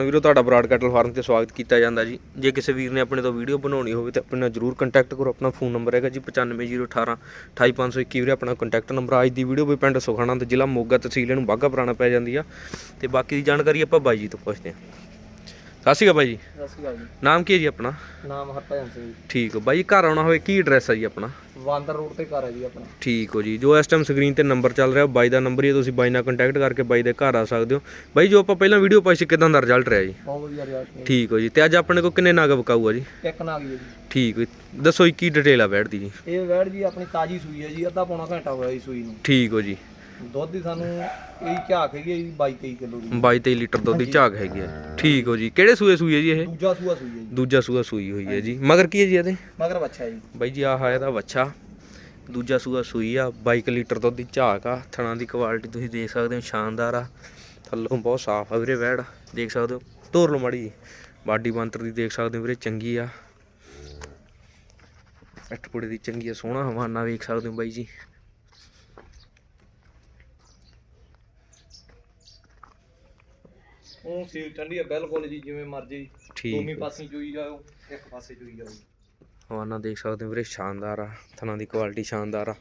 ਵੀਰੋ ਤੁਹਾਡਾ Broad kettle farm ਤੇ ਸਵਾਗਤ ਕੀਤਾ ਜਾਂਦਾ ਜੀ। ਜੇ ਕਿਸੇ ਵੀਰ ਨੇ ਆਪਣੇ ਤੋਂ ਵੀਡੀਓ ਬਣਾਉਣੀ ਹੋਵੇ ਤਾਂ ਆਪਣੇ ਨਾਲ ਜਰੂਰ ਕੰਟੈਕਟ ਕਰੋ। ਆਪਣਾ ਫੋਨ ਨੰਬਰ ਹੈਗਾ ਜੀ 9501 28521 ਵੀਰੇ, ਆਪਣਾ ਕੰਟੈਕਟ ਨੰਬਰ ਅੱਜ ਦੀ ਵੀਡੀਓ ਵੀ ਪਿੰਡ ਸੁਖਾਣਾ ਤੇ ਜ਼ਿਲ੍ਹਾ ਮੋਗਾ ਤਹਿਸੀਲ ਨੂੰ ਬਾਘਾ ਪੁਰਾਣਾ ਪੈ ਜਾਂਦੀ ਆ। ਤੇ ਬਾਕੀ ਦੀ ਜਾਣਕਾਰੀ ਆਪਾਂ ਬਾਈ ਜੀ ਤੋਂ ਪੁੱਛਦੇ ਹਾਂ। ਸਤਿ ਸ਼੍ਰੀ ਅਕਾਲ ਬਾਈ ਜੀ। ਸਤਿ ਸ਼੍ਰੀ ਅਕਾਲ ਜੀ। ਨਾਮ ਕੀ ਹੈ ਜੀ ਆਪਣਾ? ਨਾਮ ਹਰਭਜਨ ਸਿੰਘ ਜੀ। ਠੀਕ ਹੋ। ਬਾਈ ਜੀ, ਘਰ ਆਉਣਾ ਹੋਵੇ ਕੀ ਐਡਰੈਸ ਹੈ ਜੀ ਆਪਣਾ? ਵਾਂਦਰ ਰੋਡ ਤੇ ਘਰ ਹੈ ਜੀ ਆਪਣਾ। ਠੀਕ ਹੋ ਜੀ। ਜੋ ਇਸ ਟਾਈਮ ਸਕਰੀਨ ਤੇ ਨੰਬਰ ਚੱਲ ਰਿਹਾ ਬਾਈ ਦਾ ਨੰਬਰ ਹੀ ਹੈ। ਤੁਸੀਂ ਬਾਈ ਨਾਲ ਕੰਟੈਕਟ ਕਰਕੇ ਬਾਈ ਦੇ ਘਰ ਆ ਸਕਦੇ ਹੋ। ਬਾਈ ਜੋ ਆਪਾਂ ਪਹਿਲਾਂ ਵੀਡੀਓ ਪਾਈ ਸੀ ਕਿਦਾਂ ਦਾ ਰਿਜ਼ਲਟ ਰਿਹਾ ਜੀ? ਬਹੁਤ ਵਧੀਆ ਰਿਹਾ ਜੀ। ਠੀਕ ਹੋ ਜੀ। ਤੇ ਅੱਜ ਆਪਣੇ ਕੋਲ ਕਿੰਨੇ ਨਾਗ ਬਕਾਊ ਆ ਜੀ? ਇੱਕ ਨਾਗ ਜੀ। ਠੀਕ ਹੈ। ਦੱਸੋ ਜੀ ਕੀ ਡਿਟੇਲ ਆ ਬੈਠ ਦੀ ਜੀ? ਇਹ ਵੈੜ ਜੀ ਆਪਣੀ ਤਾਜੀ ਸੂਈ ਹੈ ਜੀ। ਅੱਧਾ ਪੌਣਾ ਘੰਟਾ ਹੋਇਆ ਜੀ ਸੂਈ ਨੂੰ। ਠੀਕ ਹੋ ਜੀ। ਦੁੱਧ ਦੀ ਸਾਨੂੰ ਇਹ ਝਾਕ ਹੈਗੀ ਹੈ ਜੀ 22 23 ਕਿਲੋ ਦੀ। 22 23 ਲੀਟਰ ਦੁੱਧ ਦੀ ਝਾਗ ਹੈਗੀ ਹੈ। ਠੀਕ ਹੋ ਜੀ। ਕਿਹੜੇ ਸੂਏ ਸੂਈ ਹੈ ਜੀ ਇਹ? ਦੂਜਾ ਸੂਆ ਸੂਈ ਹੈ ਜੀ। ਦੂਜਾ ਸੂਆ ਸੂਈ ਹੋਈ ਹੈ ਜੀ। ਮਗਰ ਕੀ ਹੈ ਜੀ ਇਹਦੇ? ਮਗਰ ਬੱਚਾ ਜੀ। ਬਾਈ ਜੀ ਆਹ ਇਹਦਾ ਵੱਛਾ। ਦੂਜਾ ਸੂਆ ਸੂਈ ਆ। 22 ਲੀਟਰ ਦੁੱਧ ਦੀ ਝਾਕ ਆ। ਥਣਾ ਦੀ ਕੁਆਲਿਟੀ ਤੁਸੀਂ ਦੇਖ ਸਕਦੇ ਹੋ ਸ਼ਾਨਦਾਰ ਆ। ਥੱਲੋਂ ਬਹੁਤ ਸਾਫ਼ ਆ ਵੀਰੇ ਵੈੜ। ਦੇਖ ਸਕਦੇ ਹੋ। ਧੋਰ ਲਓ ਮਾੜੀ ਜੀ ਬਾਡੀ ਬੰਤਰ ਦੀ ਦੇਖ ਸਕਦੇ ਹੋ ਵੀਰੇ ਚੰਗੀ ਆ। ਅੱਠਪੁੜੇ ਦੀ ਚੰਗੀ ਆ ਸੋਹਣਾ ਹਵਾਨਾ ਵੇਖ ਸਕਦੇ ਹੋ ਬਾਈ ਜੀ। ਉਹ ਸੀਲ ਠੰਡੀ ਹੈ ਬਿਲਕੁਲ ਜੀ ਜਿਵੇਂ ਮਰਜ਼ੀ। ਠੀਕ ਦੋਵੇਂ ਪਾਸੇ ਚੋਈ ਜਾਓ ਇੱਕ ਪਾਸੇ ਚੋਈ ਜਾਓ। ਹਵਾਨਾ ਦੇਖ ਸਕਦੇ ਹੋ ਵੀਰੇ ਸ਼ਾਨਦਾਰ ਆ ਥਣਾ ਦੀ ਕੁਆਲਿਟੀ ਸ਼ਾਨਦਾਰ ਆ।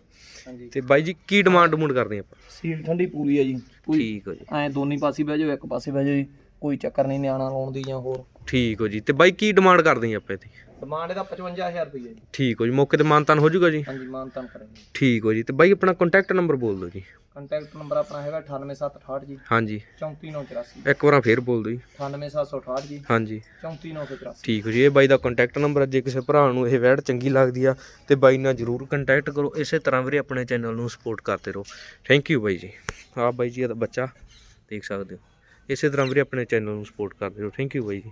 ਹਾਂਜੀ। ਤੇ ਬਾਈ ਜੀ ਕੀ ਡਿਮਾਂਡ ਡਮੂਡ ਕਰਦੇ ਆਪਾਂ? ਸੀਲ ਠੰਡੀ ਪੂਰੀ ਹੈ ਜੀ ਠੀਕ ਹੋ ਜੀ। ਐ ਦੋਨੀ ਪਾਸੇ ਬਹਿ ਜਾਓ ਇੱਕ ਪਾਸੇ ਬਹਿ ਜਾਓ ਜੀ। ਕੋਈ ਚੱਕਰ ਨਹੀਂ ਨਿਆਣਾ ਲਾਉਣ ਦੀ ਜਾਂ ਹੋਰ। ਠੀਕ ਹੋ ਜੀ। ਤੇ ਬਾਈ ਕੀ ਡਿਮਾਂਡ ਕਰਦੇ ਆ ਆਪਾਂ ਇਹਦੀ ਡਿਮਾਂਡ ਇਹਦਾ 55000 ਰੁਪਏ ਜੀ। ਠੀਕ ਹੋ ਜੀ। ਮੌਕੇ ਤੇ ਮਾਨਤਾਨ ਹੋ ਜਾਊਗਾ ਜੀ? ਹਾਂਜੀ ਮਾਨਤਾਨ ਕਰਾਂਗੇ। ਠੀਕ ਹੋ ਜੀ। ਤੇ ਬਾਈ ਆਪਣਾ ਕੰਟੈਕਟ ਨੰਬਰ ਬੋਲ ਦਿਓ ਜੀ। ਕੰਟੈਕਟ ਨੰਬਰ ਆਪਣਾ ਹੈਗਾ 98768 ਜੀ। ਹਾਂਜੀ। 34984 ਇੱਕ ਵਾਰ ਫੇਰ ਬੋਲ ਦਿਓ ਜੀ। 98768 ਜੀ। ਹਾਂਜੀ। 34984 ਠੀਕ ਹੋ ਜੀ। ਇਹ ਬਾਈ ਦਾ ਕੰਟੈਕਟ ਨੰਬਰ ਹੈ ਜੇ ਕਿਸੇ ਭਰਾ ਨੂੰ ਇਹ ਵੈੜ ਚੰਗੀ ਲੱਗਦੀ ਆ ਤੇ ਬਾਈ ਨਾਲ ਜਰੂਰ ਕੰਟੈਕਟ ਕਰੋ। ਇਸੇ ਤਰ੍ਹਾਂ ਵੀਰੇ ਆਪਣੇ ਚੈਨਲ ਨੂੰ ਸਪੋਰਟ ਕਰਦੇ ਰਹੋ। ਥੈਂਕ ਯੂ ਬਾਈ ਜੀ। ਆਹ ਬਾਈ ਜੀ ਇਹਦਾ ਬੱਚਾ ਦੇਖ ਸਕਦੇ ਹੋ। ਇਸੇ ਤਰ੍ਹਾਂ ਵੀਰੇ ਆਪਣੇ ਚੈਨਲ ਨੂੰ ਸਪੋਰਟ ਕਰਦੇ ਰਹੋ ਥੈਂਕ ਯੂ ਬਾਈ ਜੀ।